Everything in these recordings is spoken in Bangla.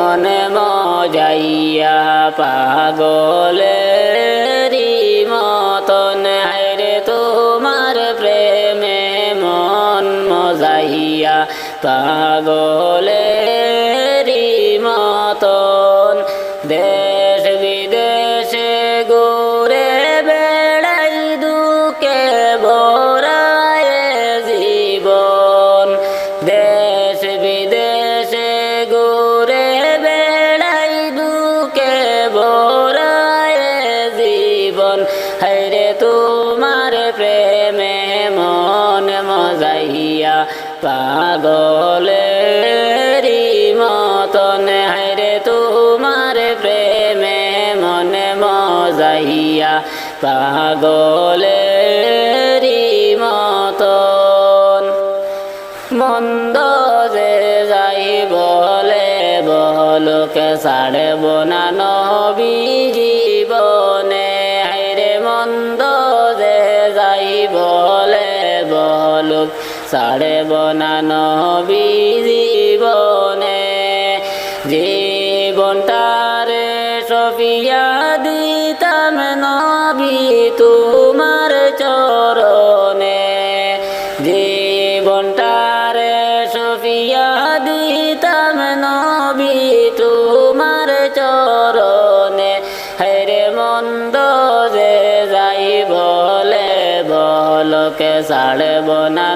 মনে মজাইয়া পাগলেরি মতন। হাইরে তোমার প্রেমে মন মজাইয়া পাগলেরি পাগলেরি মতন হাইরে তোমার প্রেমে মনে মজাইয়া পাগলেরি মতন। মন্দ যে যাই বলে বলকে, ছাড়ব না নবী জীবনে। বলুক ছাড়ব না নবী জীবনে। জীবনটারে সফিয়া দিতাম নবী তোমার চরণে। জীবনটারে সফিয়া দিতাম নবী তোমার চরণে। হেরে মন্দ যে যাই বলে বলকে ছাড়ব না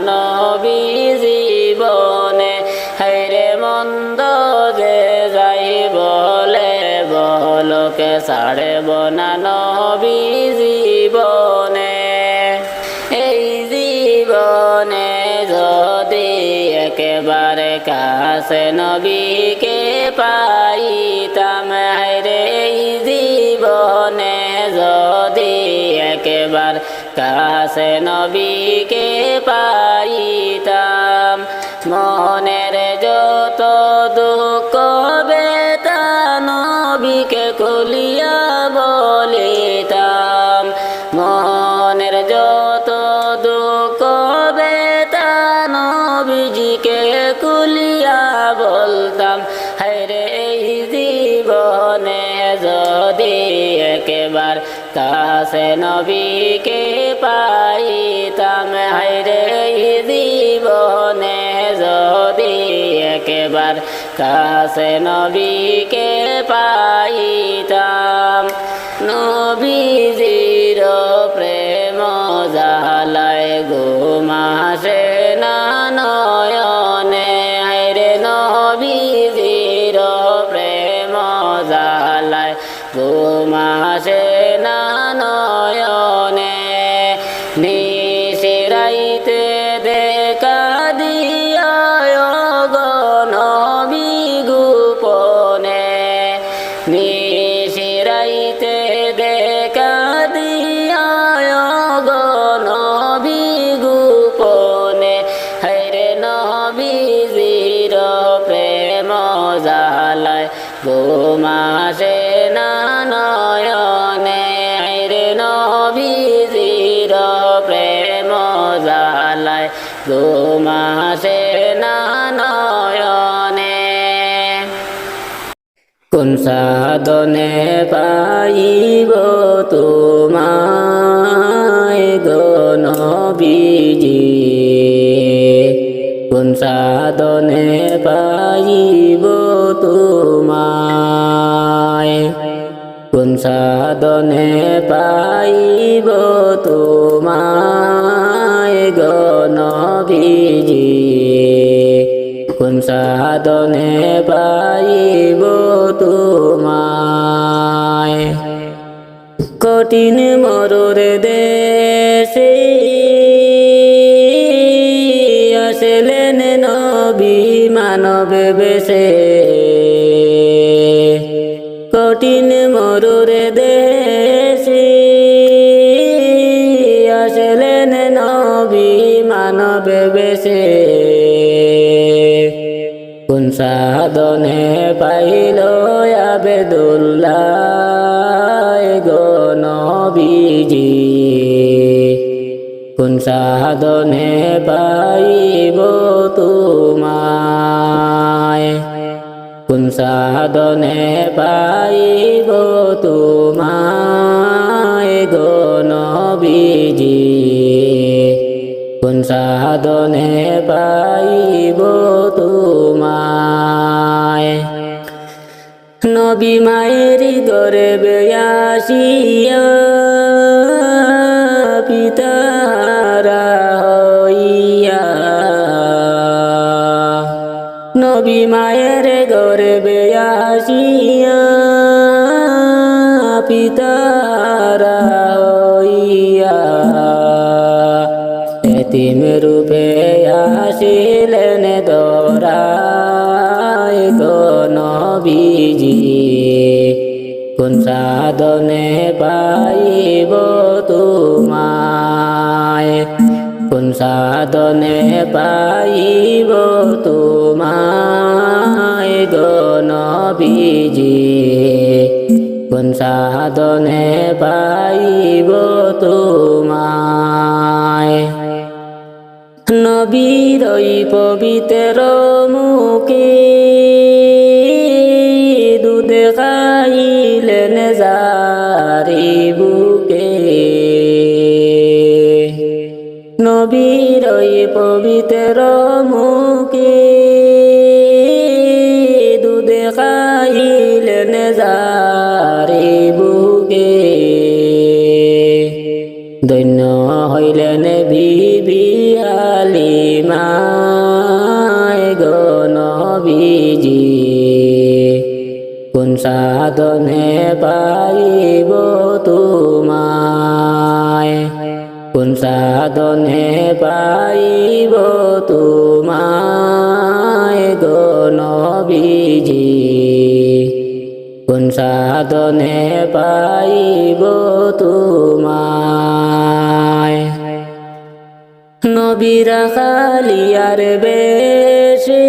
যে যাই বলে বলকে ছাড়ব না নবী জীবনে। এই জীবনে যদি একেবারে কাছে নবীকে পাইতাম রে এই জীবনে যদি একেবার কাছে নবীকে পাইতাম মনের যত দুঃখ বেতা নবীকে খুলিয়া বলিতাম। মনের যত দুঃখ বেতা নবীজিকে কুলিয়া বলতাম হায়রে এই জীবনে যদি একেবার কাছে নবীকে পাইতাম একেবার কাছে নবীকে পাইতাম। নবীজির প্রেম জালায় গো না নবীজির প্রেম জালায় ঘুমাসে না নয়নে রে নবীজির প্রেম জালায় ঘুমাসে না নয়নে। কোন সাধনে পাইব তোমায় গো নবীজি? কোন সাধনে পাইব তোমায়। কোন সাধনে পাইব তোমায় গণবিজি কোন সাধনে পাইব তোমায়। কঠিন মরুর দেশে মানব বেশে। কঠিন মরুর দেশে আসলেন নবী মানব বেশে। কোন সাধনে পাইল আবেদুল্লাহ গণবিজি কোন সাধনে পাইব তোমায়? কোন সাধনে পাইব তোমায় গণবিজি কোন সাধনে পাইব তোমায়? নবী মায়ের গরে বেয়াসিয়া পিতারা হইয়া। নবী মায়ের গরে বেয়াসিয়া পিতারা হইয়া। এতিম রূপে আসিলেন দরায় গণবিজি কোন সাধনে পাইব সাধনে পাইব তোমায় গণবিজি কোন সাধনে পাইব তোমায়। নবীরই পবিত্র মুখে পবিত্র মুখে দুধ খাইলেন জারি বুকে। দৈন্য হইলেন বিবি আলিমায় গণবিজি কোন সাধনে পাইব তোমায়? সাধনে পাইব তোমায় গণবিজি কোন সাধনে পাইব তোমায়? নবীরা খালিয়ার বেশে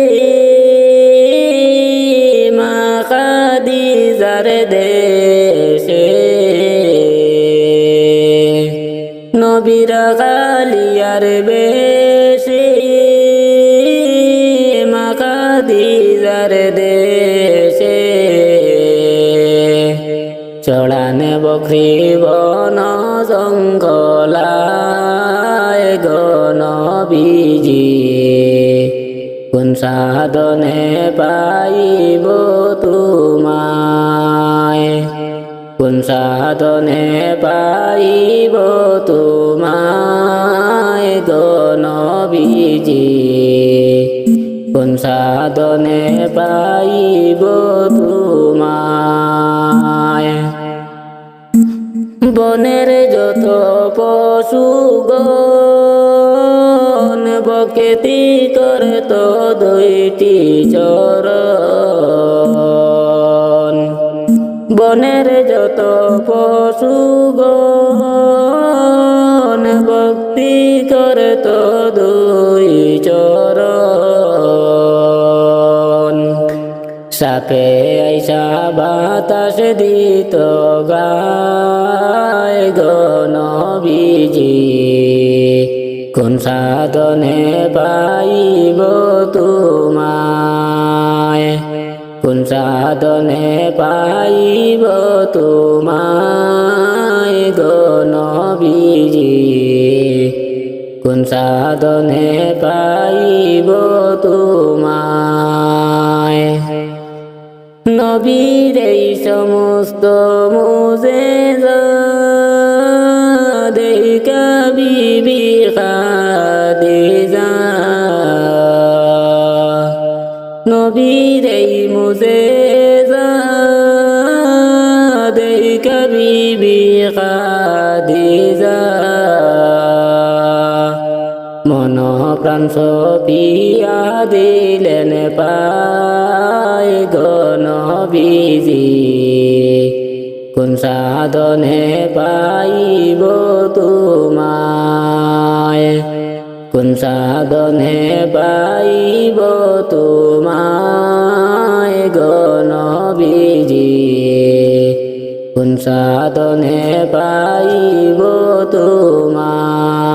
মা খাদিজার দেশে বন জঙ্গলায় গণবিজি। কোন সাধনে পাইব তোমায়? কোন সাধনে পাইব তোমায় গণবিজি? কোন সাধনে পাইব তোমায়? বনের যত পশু গণ বকেতি করে তো দুইটি চরণ। বনের যত পশু গণ ভক্তি করে তো দুই চরণ। সাপে আইসা বাতাস দিত গায় গণবিজি কোন সাধনে পাইব তোমায়? কোন সাধনে পাইব তোমায় গণবিজি কোন সাধনে পাইব তোমায়? নবীর এই সমস্ত মুজে দেখা নবীর এই মুজে দেখা বিবি খাদিজা। প্রাণ সপিয়া দিলেন পাই গণবিজি। কোন সাধনে পাইব তোমায়? কোন সাধনে পাইব তোমায় গণবিজি? কোন সাধনে পাইব তোমায়?